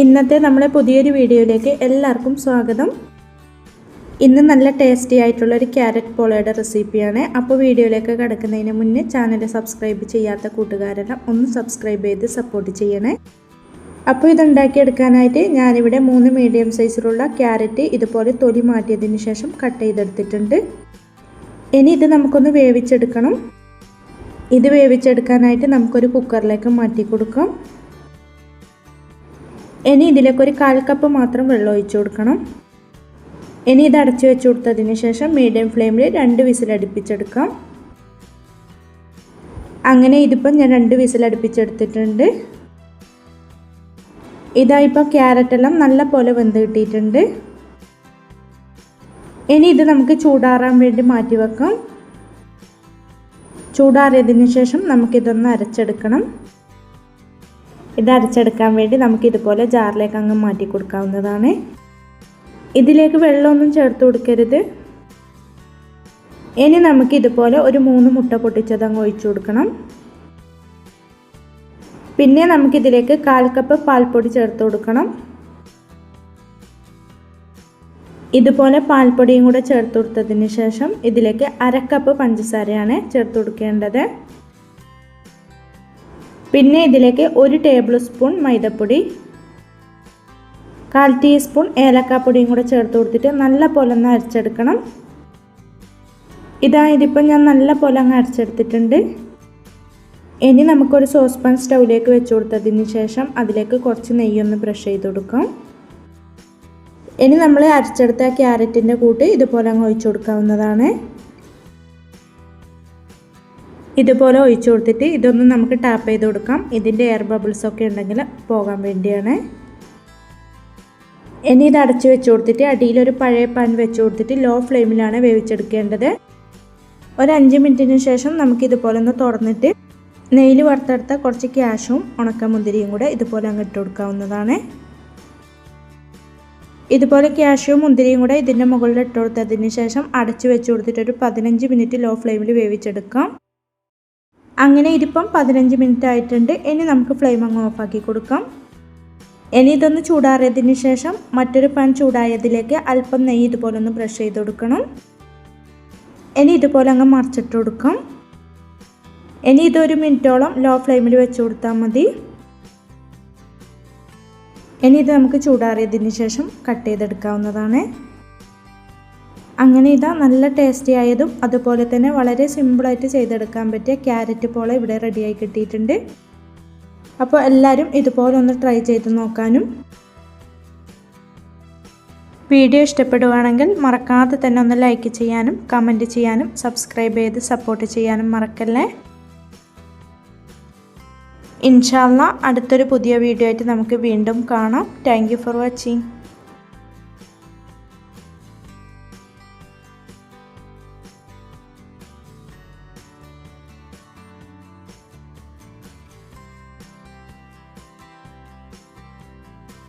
ഇന്നത്തെ നമ്മുടെ പുതിയൊരു വീഡിയോയിലേക്ക് എല്ലാവർക്കും സ്വാഗതം. ഇന്ന് നല്ല ടേസ്റ്റി ആയിട്ടുള്ള ഒരു ക്യാരറ്റ് പോളയുടെ റെസിപ്പിയാണ്. അപ്പോൾ വീഡിയോയിലേക്ക് കിടക്കുന്നതിന് മുന്നേ ചാനൽ സബ്സ്ക്രൈബ് ചെയ്യാത്ത കൂട്ടുകാരെല്ലാം ഒന്ന് സബ്സ്ക്രൈബ് ചെയ്ത് സപ്പോർട്ട് ചെയ്യണേ. അപ്പോൾ ഇതുണ്ടാക്കിയെടുക്കാനായിട്ട് ഞാനിവിടെ മൂന്ന് മീഡിയം സൈസിലുള്ള ക്യാരറ്റ് ഇതുപോലെ തൊലി മാറ്റിയതിന് ശേഷം കട്ട് ചെയ്തെടുത്തിട്ടുണ്ട്. ഇനി ഇത് നമുക്കൊന്ന് വേവിച്ചെടുക്കണം. ഇത് വേവിച്ചെടുക്കാനായിട്ട് നമുക്കൊരു കുക്കറിലേക്ക് മാറ്റി കൊടുക്കാം ഇനി ഇതിലേക്ക് ഒരു കാൽ കപ്പ് മാത്രം വെള്ളം ഒഴിച്ചു കൊടുക്കണം. ഇനി ഇത് അടച്ചു വെച്ച് കൊടുത്തതിന് ശേഷം മീഡിയം ഫ്ലെയിമിൽ രണ്ട് വിസിലടുപ്പിച്ചെടുക്കാം അങ്ങനെ ഇതിപ്പം ഞാൻ രണ്ട് വിസിലടുപ്പിച്ചെടുത്തിട്ടുണ്ട് ഇതായിപ്പോൾ ക്യാരറ്റെല്ലാം നല്ല പോലെ വെന്ത് കിട്ടിയിട്ടുണ്ട്. ഇനി ഇത് നമുക്ക് ചൂടാറാൻ വേണ്ടി മാറ്റി വെക്കാം. ചൂടാറിയതിന് ശേഷം നമുക്കിതൊന്ന് അരച്ചെടുക്കണം. ഇത് അരച്ചെടുക്കാൻ വേണ്ടി നമുക്ക് ഇതുപോലെ ജാറിലേക്ക് അങ്ങ് മാറ്റി കൊടുക്കാവുന്നതാണ്. ഇതിലേക്ക് വെള്ളമൊന്നും ചേർത്ത് കൊടുക്കരുത്. ഇനി നമുക്ക് ഇതുപോലെ ഒരു മൂന്ന് മുട്ട പൊട്ടിച്ചത് അങ്ങ് ഒഴിച്ചു കൊടുക്കണം. പിന്നെ നമുക്കിതിലേക്ക് കാൽ കപ്പ് പാൽപ്പൊടി ചേർത്ത് കൊടുക്കണം. ഇതുപോലെ പാൽപ്പൊടിയും കൂടെ ചേർത്ത് കൊടുത്തതിന് ശേഷം ഇതിലേക്ക് അരക്കപ്പ് പഞ്ചസാരയാണ് ചേർത്ത് കൊടുക്കേണ്ടത്. പിന്നെ ഇതിലേക്ക് ഒരു ടേബിൾ സ്പൂൺ മൈദപ്പൊടി കാൽ ടീസ്പൂൺ ഏലക്കാപ്പൊടിയും കൂടെ ചേർത്ത് കൊടുത്തിട്ട് നല്ല പോലെ ഒന്ന് അരച്ചെടുക്കണം. ഇതാ ഇതിപ്പോൾ ഞാൻ നല്ല പോലെ അങ്ങ് അരച്ചെടുത്തിട്ടുണ്ട്. ഇനി നമുക്കൊരു സോസ് പാൻ സ്റ്റൗവിലേക്ക് വെച്ച് കൊടുത്തതിന് ശേഷം അതിലേക്ക് കുറച്ച് നെയ്യൊന്ന് ബ്രഷ് ചെയ്ത് കൊടുക്കാം. ഇനി നമ്മൾ അരച്ചെടുത്ത ക്യാരറ്റിന്റെ കൂട്ട് ഇതുപോലെ അങ്ങ് ഒഴിച്ചു കൊടുക്കാവുന്നതാണ്. ഇതുപോലെ ഒഴിച്ചു കൊടുത്തിട്ട് ഇതൊന്ന് നമുക്ക് ടാപ്പ് ചെയ്ത് കൊടുക്കാം. ഇതിന്റെ എയർ ബബിൾസ് ഒക്കെ ഉണ്ടെങ്കിൽ പോകാൻ വേണ്ടിയാണ്. ഇനി ഇത് അടച്ചു വെച്ച് കൊടുത്തിട്ട് അടിയിലൊരു പഴയ പാൻ വെച്ച് കൊടുത്തിട്ട് ലോ ഫ്ലെയിമിലാണ് വേവിച്ചെടുക്കേണ്ടത്. ഒരു അഞ്ച് മിനിറ്റിന് ശേഷം നമുക്ക് ഇതുപോലെ ഒന്ന് തുറന്നിട്ട് നെയ്യിൽ വറുത്തെടുത്ത കുറച്ച് ക്യാഷും ഉണക്കമുന്തിരിയും കൂടെ ഇതുപോലെ അങ്ങ് ഇട്ട് കൊടുക്കാവുന്നതാണ്. ഇതുപോലെ ക്യാഷ്യും മുന്തിരിയും കൂടെ ഇതിന്റെ മുകളിൽ ഇട്ട് കൊടുത്തതിന് ശേഷം അടച്ചു വെച്ച് കൊടുത്തിട്ട് ഒരു പതിനഞ്ച് മിനിറ്റ് ലോ ഫ്ലെയിമിൽ വേവിച്ചെടുക്കാം. അങ്ങനെ ഇതിപ്പം പതിനഞ്ച് മിനിറ്റ് ആയിട്ടുണ്ട്. ഇനി നമുക്ക് ഫ്ലെയിം അങ്ങ് ഓഫാക്കി കൊടുക്കാം. ഇനി ഇതൊന്ന് ചൂടാറിയതിന് ശേഷം മറ്റൊരു പാൻ ചൂടായതിലേക്ക് അല്പം നെയ്യ് ഇതുപോലെ ഒന്ന് ബ്രഷ് ചെയ്ത് കൊടുക്കണം. ഇനി ഇതുപോലെ അങ്ങ് മറിച്ചിട്ട് കൊടുക്കാം. ഇനി ഇതൊരു മിനിറ്റോളം ലോ ഫ്ലെയിമിൽ വെച്ച് കൊടുത്താൽ മതി. ഇനി ഇത് നമുക്ക് ചൂടാറിയതിന് ശേഷം കട്ട് ചെയ്തെടുക്കാവുന്നതാണ്. അങ്ങനെ ഇതാ നല്ല ടേസ്റ്റി ആയതും അതുപോലെ തന്നെ വളരെ സിമ്പിളായിട്ട് ചെയ്തെടുക്കാൻ പറ്റിയ ക്യാരറ്റ് പോളെ ഇവിടെ റെഡിയായി കിട്ടിയിട്ടുണ്ട്. അപ്പോൾ എല്ലാവരും ഇതുപോലെ ഒന്ന് ട്രൈ ചെയ്ത് നോക്കാനും. വീഡിയോ ഇഷ്ടപ്പെടുവാണെങ്കിൽ മറക്കാതെ തന്നെ ഒന്ന് ലൈക്ക് ചെയ്യാനും കമന്റ് ചെയ്യാനും സബ്സ്ക്രൈബ് ചെയ്ത് സപ്പോർട്ട് ചെയ്യാനും മറക്കല്ലേ? ഇൻഷാല്ല അടുത്തൊരു പുതിയ വീഡിയോ ആയിട്ട് നമുക്ക് വീണ്ടും കാണാം. Thank for watching